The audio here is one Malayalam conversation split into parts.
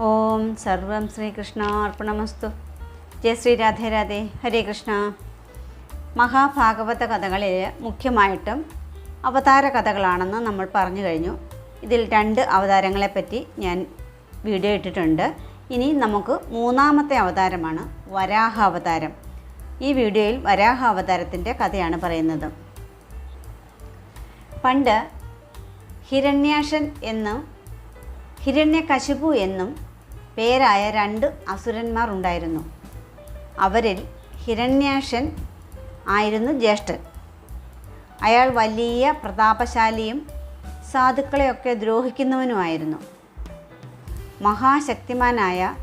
ഓം സർവം ശ്രീകൃഷ്ണ അർപ്പണമസ്തു ജയ ശ്രീ രാധേ രാധേ. ഹരേ കൃഷ്ണ. മഹാഭാഗവത കഥകളിൽ മുഖ്യമായിട്ടും അവതാര കഥകളാണെന്ന് നമ്മൾ പറഞ്ഞു കഴിഞ്ഞു. ഇതിൽ രണ്ട് അവതാരങ്ങളെപ്പറ്റി ഞാൻ വീഡിയോ ഇട്ടിട്ടുണ്ട്. ഇനി നമുക്ക് മൂന്നാമത്തെ അവതാരമാണ് വരാഹ അവതാരം. ഈ വീഡിയോയിൽ വരാഹ അവതാരത്തിന്റെ കഥയാണ് പറയുന്നത്. പണ്ട് ഹിരണ്യാഷൻ എന്നും ഹിരണ്യകശിപു എന്നും പേരായ രണ്ട് അസുരന്മാർ ഉണ്ടായിരുന്നു. അവരിൽ ഹിരണ്യാഷൻ ആയിരുന്നു ജ്യേഷ്ഠൻ. അയാൾ വലിയ പ്രതാപശാലിയും സാധുക്കളെയൊക്കെ ദ്രോഹിക്കുന്നവനുമായിരുന്നു. മഹാശക്തിമാനായ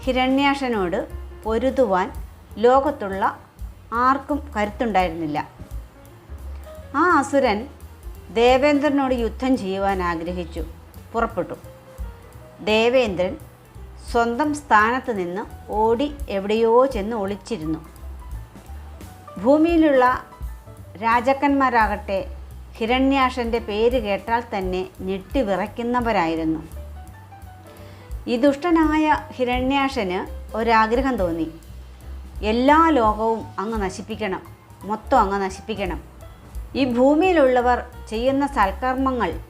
ഹിരണ്യാഷനോട് പൊരുതുവാൻ ലോകത്തുള്ള ആർക്കും കരുത്തുണ്ടായിരുന്നില്ല. ആ അസുരൻ ദേവേന്ദ്രനോട് യുദ്ധം ചെയ്യുവാൻ ആഗ്രഹിച്ചു. പുറപ്പെട്ടു. ദേവേന്ദ്രൻ സ്വന്തം സ്ഥാനത്ത് നിന്ന് ഓടി എവിടെയോ ചെന്ന് ഒളിച്ചിരുന്നു. ഭൂമിയിലുള്ള രാജാക്കന്മാരാകട്ടെ ഹിരണ്യാഷന്റെ പേര് കേട്ടാൽ തന്നെ ഞെട്ടിവിറയ്ക്കുന്നവരായിരുന്നു ഈ ദുഷ്ടനായ ഹിരണ്യാഷന് ഒരാഗ്രഹം തോന്നി. എല്ലാ ലോകവും അങ്ങ് നശിപ്പിക്കണം മൊത്തം അങ്ങ് നശിപ്പിക്കണം. ഈ ഭൂമിയിലുള്ളവർ ചെയ്യുന്ന സൽക്കർമ്മങ്ങൾ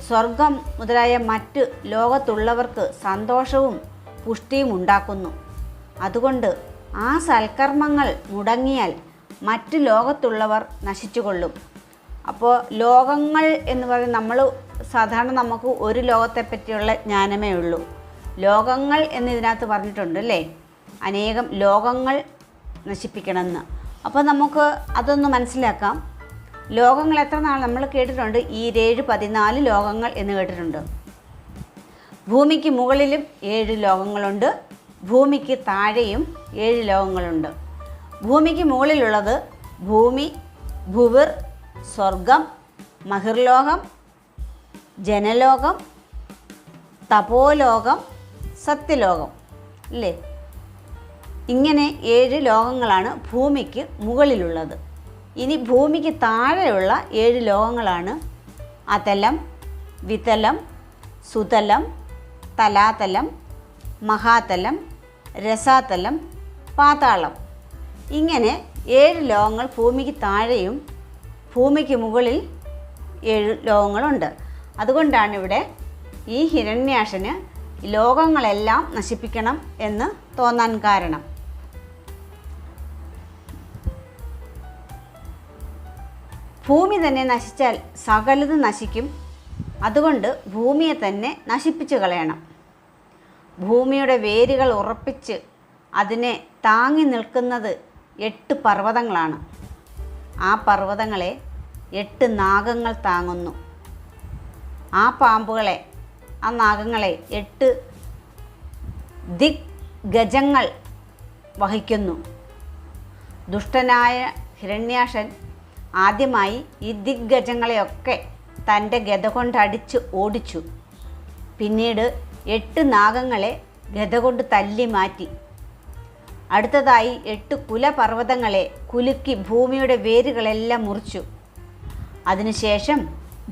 സ്വർഗം മുതലായ മറ്റ് ലോകത്തുള്ളവർക്ക് സന്തോഷവും പുഷ്ടിയും ഉണ്ടാക്കുന്നു. അതുകൊണ്ട് ആ സൽക്കർമ്മങ്ങൾ മുടങ്ങിയാൽ മറ്റ് ലോകത്തുള്ളവർ നശിച്ചുകൊള്ളും. അപ്പോൾ ലോകങ്ങൾ എന്ന് പറയുന്നത് നമ്മൾ സാധാരണ നമുക്ക് ഒരു ലോകത്തെ പറ്റിയുള്ള ജ്ഞാനമേ ഉള്ളൂ. ലോകങ്ങൾ എന്ന് ഇതിനകത്ത് പറഞ്ഞിട്ടുണ്ട് അല്ലേ? അനേകം ലോകങ്ങൾ നശിപ്പിക്കണമെന്ന്. അപ്പോൾ നമുക്ക് അതൊന്ന് മനസ്സിലാക്കാം. ലോകങ്ങൾ എത്ര നാൾ നമ്മൾ കേട്ടിട്ടുണ്ട്? ഈ ഏഴ് പതിനാല് ലോകങ്ങൾ എന്ന് കേട്ടിട്ടുണ്ട്. ഭൂമിക്ക് മുകളിലും ഏഴ് ലോകങ്ങളുണ്ട്. ഭൂമിക്ക് താഴെയും ഏഴ് ലോകങ്ങളുണ്ട്. ഭൂമിക്ക് മുകളിലുള്ളത് ഭൂമി ഭുവിർ സ്വർഗം മഹിർലോകം ജനലോകം തപോലോകം സത്യലോകം. അല്ലേ? ഇങ്ങനെ ഏഴ് ലോകങ്ങളാണ് ഭൂമിക്ക് മുകളിലുള്ളത്. ഇനി ഭൂമിക്ക് താഴെയുള്ള ഏഴ് ലോകങ്ങളാണ്. അതലം വിതലം സുതലം തലാതലം മഹാതലം രസാതലം പാതാളം. ഇങ്ങനെ ഏഴ് ലോകങ്ങൾ ഭൂമിക്ക് താഴെയും ഭൂമിക്ക് മുകളിൽ ഏഴ് ലോകങ്ങളുണ്ട്. അതുകൊണ്ടാണ് ഇവിടെ ഈ ഹിരണ്യാഷന് ലോകങ്ങളെല്ലാം നശിപ്പിക്കണം എന്ന് തോന്നാൻ കാരണം. ഭൂമി തന്നെ നശിച്ചാൽ സകലത് നശിക്കും. അതുകൊണ്ട് ഭൂമിയെ തന്നെ നശിപ്പിച്ചു കളയണം. ഭൂമിയുടെ വേരുകൾ ഉറപ്പിച്ച് അതിനെ താങ്ങി നിൽക്കുന്നത് എട്ട് പർവതങ്ങളാണ്. ആ പർവതങ്ങളെ എട്ട് നാഗങ്ങൾ താങ്ങുന്നു. ആ പാമ്പുകളെ ആ നാഗങ്ങളെ എട്ട് ദിഗ് ഗജങ്ങൾ വഹിക്കുന്നു. ദുഷ്ടനായ ഹിരണ്യാഷൻ ആദ്യമായി ഈ ദിഗ്ഗജങ്ങളെയൊക്കെ തന്റെ ഗത കൊണ്ടടിച്ച് ഓടിച്ചു. പിന്നീട് എട്ട് നാഗങ്ങളെ ഗത കൊണ്ട് തല്ലി മാറ്റി. അടുത്തതായി എട്ട് കുലപർവതങ്ങളെ കുലുക്കി ഭൂമിയുടെ വേരുകളെല്ലാം മുറിച്ചു. അതിനുശേഷം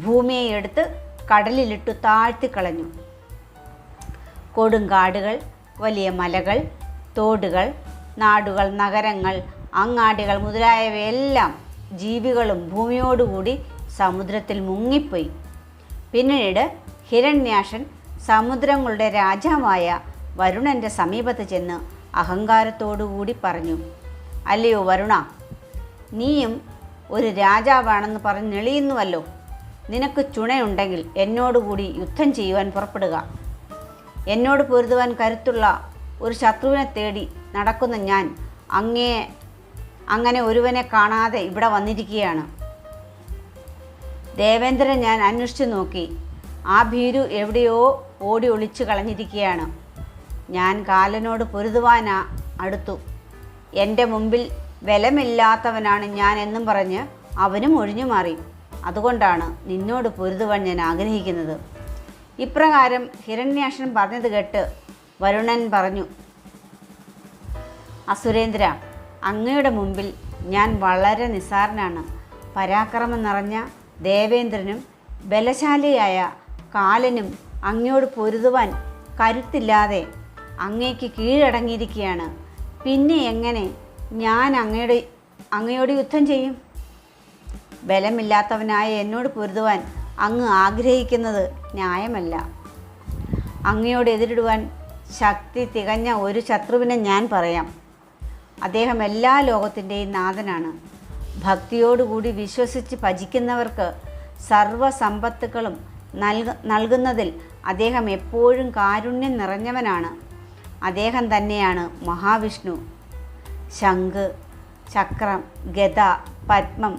ഭൂമിയെ എടുത്ത് കടലിലിട്ടു താഴ്ത്തിക്കളഞ്ഞു കൊടുങ്കാടുകൾ വലിയ മലകൾ തോടുകൾ നാടുകൾ നഗരങ്ങൾ അങ്ങാടികൾ മുതലായവയെല്ലാം ജീവികളും ഭൂമിയോടുകൂടി സമുദ്രത്തിൽ മുങ്ങിപ്പോയി. പിന്നീട് ഹിരണ്യാഷൻ സമുദ്രങ്ങളുടെ രാജാവായ വരുണന്റെ സമീപത്ത് ചെന്ന് അഹങ്കാരത്തോടുകൂടി പറഞ്ഞു അല്ലയോ വരുണ നീയും ഒരു രാജാവാണെന്ന് പറഞ്ഞ് നെളിയുന്നുവല്ലോ. നിനക്ക് ചുണയുണ്ടെങ്കിൽ എന്നോടുകൂടി യുദ്ധം ചെയ്യുവാൻ പുറപ്പെടുക. എന്നോട് പൊരുതുവാൻ കരുത്തുള്ള ഒരു ശത്രുവിനെ തേടി നടക്കുന്ന ഞാൻ അങ്ങേ അങ്ങനെ ഒരുവനെ കാണാതെ ഇവിടെ വന്നിരിക്കുകയാണ്. ദേവേന്ദ്രൻ ഞാൻ അന്വേഷിച്ചു നോക്കി. ആ ഭീരു എവിടെയോ ഓടി ഒളിച്ചു കളഞ്ഞിരിക്കുകയാണ്. ഞാൻ കാലനോട് പൊരുതുവാനാ അടുത്തു. എന്റെ മുമ്പിൽ ബലമില്ലാത്തവനാണ് ഞാൻ എന്നും പറഞ്ഞ് അവനും ഒഴിഞ്ഞു മാറി. അതുകൊണ്ടാണ് നിന്നോട് പൊരുതുവാൻ ഞാൻ ആഗ്രഹിക്കുന്നത്. ഇപ്രകാരം ഹിരണ്യാഷൻ പറഞ്ഞത് കേട്ട് വരുണൻ പറഞ്ഞു അസുരേന്ദ്ര അങ്ങയുടെ മുമ്പിൽ ഞാൻ വളരെ നിസ്സാരനാണ് പരാക്രമം നിറഞ്ഞ ദേവേന്ദ്രനും ബലശാലിയായ കാലനും അങ്ങയോട് പൊരുതുവാൻ കരുത്തില്ലാതെ അങ്ങേക്ക് കീഴടങ്ങിയിരിക്കുകയാണ്. പിന്നെ എങ്ങനെ ഞാൻ അങ്ങയുടെ അങ്ങയോട് യുദ്ധം ചെയ്യും? ബലമില്ലാത്തവനായ എന്നോട് പൊരുതുവാൻ അങ്ങ് ആഗ്രഹിക്കുന്നത് ന്യായമല്ല. അങ്ങയോട് എതിരിടുവാൻ ശക്തി തികഞ്ഞ ഒരു ശത്രുവിനെ ഞാൻ പറയാം. അദ്ദേഹം എല്ലാ ലോകത്തിന്റെയും നാഥനാണ്. ഭക്തിയോടുകൂടി വിശ്വസിച്ച് ഭജിക്കുന്നവർക്ക് സർവസമ്പത്തുക്കളും നൽക നൽകുന്നതിൽ അദ്ദേഹം എപ്പോഴും കാരുണ്യം നിറഞ്ഞവനാണ്. അദ്ദേഹം തന്നെയാണ് മഹാവിഷ്ണു. ശംഖ് ചക്രം ഗത പത്മം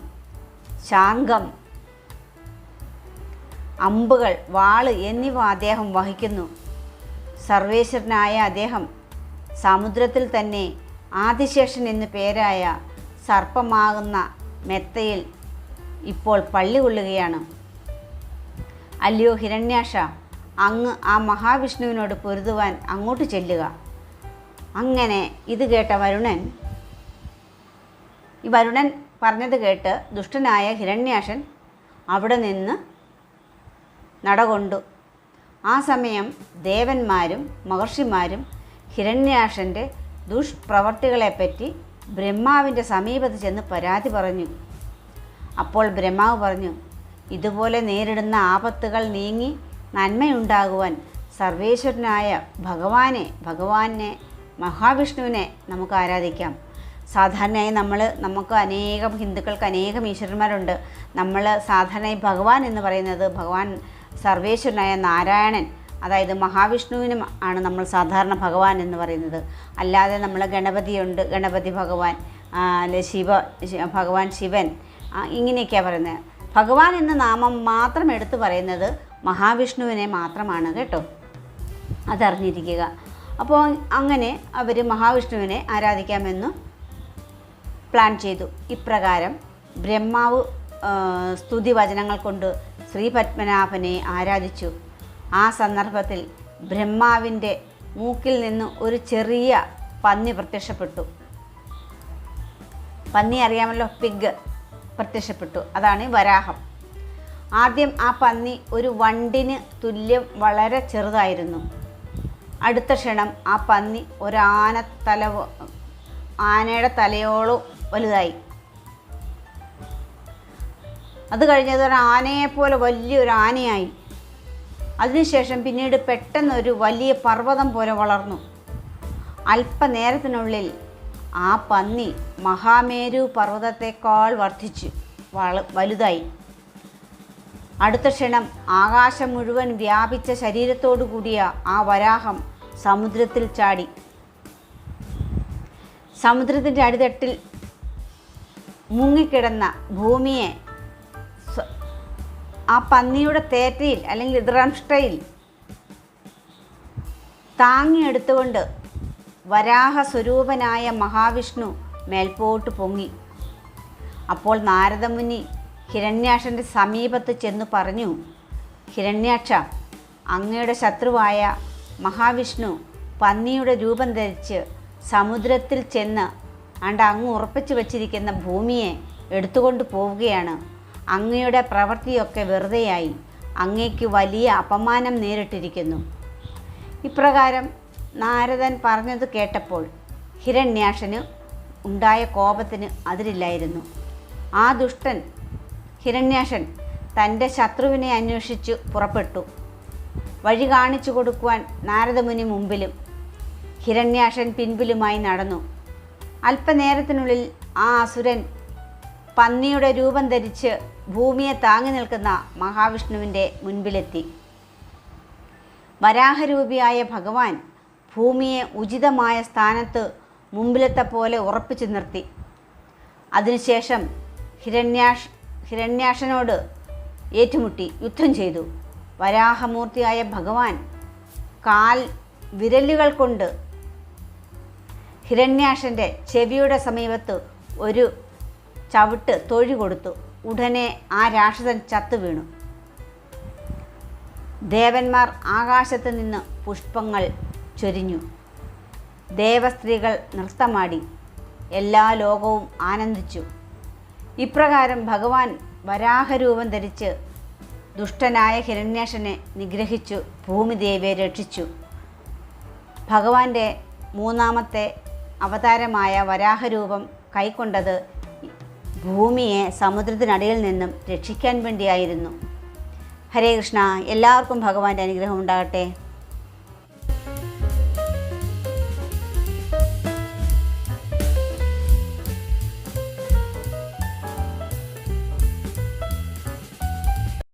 ശാംഗം അമ്പുകൾ വാൾ എന്നിവ അദ്ദേഹം വഹിക്കുന്നു. സർവേശ്വരനായ അദ്ദേഹം സമുദ്രത്തിൽ തന്നെ ആദിശേഷൻ എന്നു പേരായ സർപ്പമാകുന്ന മെത്തയിൽ ഇപ്പോൾ പള്ളി കൊള്ളുകയാണ്. അല്ലയോ ഹിരണ്യാഷ അങ്ങ് ആ മഹാവിഷ്ണുവിനോട് പൊരുതുവാൻ അങ്ങോട്ട് ചെല്ലുക. അങ്ങനെ ഇത് കേട്ട വരുണൻ ഈ വരുണൻ പറഞ്ഞത് കേട്ട് ദുഷ്ടനായ ഹിരണ്യാഷൻ അവിടെ നിന്ന് നടകൊണ്ടു. ആ സമയം ദേവന്മാരും മഹർഷിമാരും ഹിരണ്യാക്ഷന്റെ ദുഷ്പ്രവർത്തികളെപ്പറ്റി ബ്രഹ്മാവിന്റെ സമീപത്ത് ചെന്ന് പരാതി പറഞ്ഞു. അപ്പോൾ ബ്രഹ്മാവ് പറഞ്ഞു ഇതുപോലെ നേരിടുന്ന ആപത്തുകൾ നീങ്ങി നന്മയുണ്ടാകുവാൻ സർവേശ്വരനായ ഭഗവാനെ ഭഗവാനെ മഹാവിഷ്ണുവിനെ നമുക്ക് ആരാധിക്കാം. സാധാരണയായി നമ്മൾ നമുക്ക് അനേകം ഹിന്ദുക്കൾക്ക് അനേകം ഈശ്വരന്മാരുണ്ട്. നമ്മൾ സാധാരണയായി ഭഗവാൻ എന്ന് പറയുന്നത് ഭഗവാൻ സർവേശ്വരനായ നാരായണൻ അതായത് മഹാവിഷ്ണുവിനും ആണ് നമ്മൾ സാധാരണ ഭഗവാൻ എന്ന് പറയുന്നത്. അല്ലാതെ നമ്മൾ ഗണപതിയുണ്ട് ഗണപതി ഭഗവാൻ അല്ലെ ശിവ ഭഗവാൻ ശിവൻ ഇങ്ങനെയൊക്കെയാണ് പറയുന്നത്. ഭഗവാൻ എന്ന നാമം മാത്രം എടുത്തു പറയുന്നത് മഹാവിഷ്ണുവിനെ മാത്രമാണ് കേട്ടോ. അതറിഞ്ഞിരിക്കുക. അപ്പോൾ അങ്ങനെ അവർ മഹാവിഷ്ണുവിനെ ആരാധിക്കാമെന്ന് പ്ലാൻ ചെയ്തു. ഇപ്രകാരം ബ്രഹ്മാവ് സ്തുതി വചനങ്ങൾ കൊണ്ട് ശ്രീ പത്മനാഭനെ ആരാധിച്ചു. ആ സന്ദർഭത്തിൽ ബ്രഹ്മാവിന്റെ മൂക്കിൽ നിന്ന് ഒരു ചെറിയ പന്നി പ്രത്യക്ഷപ്പെട്ടു. പന്നി അറിയാമല്ലോ പിഗ് പ്രത്യക്ഷപ്പെട്ടു. അതാണ് വരാഹം. ആദ്യം ആ പന്നി ഒരു വണ്ടിന് തുല്യം വളരെ ചെറുതായിരുന്നു. അടുത്ത ക്ഷണം ആ പന്നി ഒരു തല ആനയുടെ തലയോളം വലുതായി. അത് കഴിഞ്ഞത് ഒരു ആനയെപ്പോലെ വലിയൊരു ആനയായി. അതിനുശേഷം പിന്നീട് പെട്ടെന്ന് ഒരു വലിയ പർവതം പോലെ വളർന്നു. അല്പനേരത്തിനുള്ളിൽ ആ പന്നി മഹാമേരു പർവതത്തെക്കാൾ വർദ്ധിച്ചു വള വലുതായി. അടുത്ത ക്ഷണം ആകാശം മുഴുവൻ വ്യാപിച്ച ശരീരത്തോടു കൂടിയ ആ വരാഹം സമുദ്രത്തിൽ ചാടി. സമുദ്രത്തിന്റെ അടിത്തട്ടിൽ മുങ്ങിക്കിടന്ന ഭൂമിയെ ആ പന്നിയുടെ തേറ്റയിൽ അല്ലെങ്കിൽ ദ്രംഷ്ടയിൽ താങ്ങിയെടുത്തുകൊണ്ട് വരാഹ സ്വരൂപനായ മഹാവിഷ്ണു മേൽപോട്ട് പൊങ്ങി. അപ്പോൾ നാരദമുനി ഹിരണ്യാക്ഷന്റെ സമീപത്ത് ചെന്ന് പറഞ്ഞു ഹിരണ്യാക്ഷ അങ്ങയുടെ ശത്രുവായ മഹാവിഷ്ണു പന്നിയുടെ രൂപം ധരിച്ച് സമുദ്രത്തിൽ ചെന്ന് അണ്ട് അങ്ങ് ഉറപ്പിച്ചു വച്ചിരിക്കുന്ന ഭൂമിയെ എടുത്തുകൊണ്ട് പോവുകയാണ്. അങ്ങയുടെ പ്രവൃത്തിയൊക്കെ വെറുതെയായി അങ്ങയ്ക്ക് വലിയ അപമാനം നേരിട്ടിരിക്കുന്നു. ഇപ്രകാരം നാരദൻ പറഞ്ഞത് കേട്ടപ്പോൾ ഹിരണ്യാക്ഷന് ഉണ്ടായ കോപത്തിന് അതിരില്ലായിരുന്നു. ആ ദുഷ്ടൻ ഹിരണ്യാഷൻ തന്റെ ശത്രുവിനെ അന്വേഷിച്ച് പുറപ്പെട്ടു. വഴി കാണിച്ചു കൊടുക്കുവാൻ നാരദമുനി മുമ്പിലും ഹിരണ്യാഷൻ പിൻപിലുമായി നടന്നു. അല്പനേരത്തിനുള്ളിൽ ആ അസുരൻ പന്നിയുടെ രൂപം ധരിച്ച് ഭൂമിയെ താങ്ങി നിൽക്കുന്ന മഹാവിഷ്ണുവിന്റെ മുൻപിലെത്തി. വരാഹരൂപിയായ ഭഗവാൻ ഭൂമിയെ ഉചിതമായ സ്ഥാനത്ത് മുമ്പിലത്തെ പോലെ ഉറപ്പിച്ചു നിർത്തി. അതിനുശേഷം ഹിരണ്യാഷ് ഹിരണ്യാഷനോട് ഏറ്റുമുട്ടി യുദ്ധം ചെയ്തു. വരാഹമൂർത്തിയായ ഭഗവാൻ കാൽ വിരലുകൾ കൊണ്ട് ഹിരണ്യാഷന്റെ ചെവിയുടെ സമീപത്ത് ഒരു ചവിട്ട് തൊഴി കൊടുത്തു. ഉടനെ ആ രാക്ഷസൻ ചത്തു വീണു. ദേവന്മാർ ആകാശത്ത് നിന്ന് പുഷ്പങ്ങൾ ചൊരിഞ്ഞു. ദേവസ്ത്രീകൾ നൃത്തമാടി. എല്ലാ ലോകവും ആനന്ദിച്ചു. ഇപ്രകാരം ഭഗവാൻ വരാഹരൂപം ധരിച്ച് ദുഷ്ടനായ ഹിരണ്യേഷനെ നിഗ്രഹിച്ചു ഭൂമിദേവിയെ രക്ഷിച്ചു. ഭഗവാന്റെ മൂന്നാമത്തെ അവതാരമായ വരാഹരൂപം കൈക്കൊണ്ടത് ഭൂമിയെ സമുദ്രത്തിനടിയിൽ നിന്നും രക്ഷിക്കാൻ വേണ്ടിയായിരുന്നു. ഹരേ കൃഷ്ണ എല്ലാവർക്കും ഭഗവാന്റെ അനുഗ്രഹം ഉണ്ടാകട്ടെ.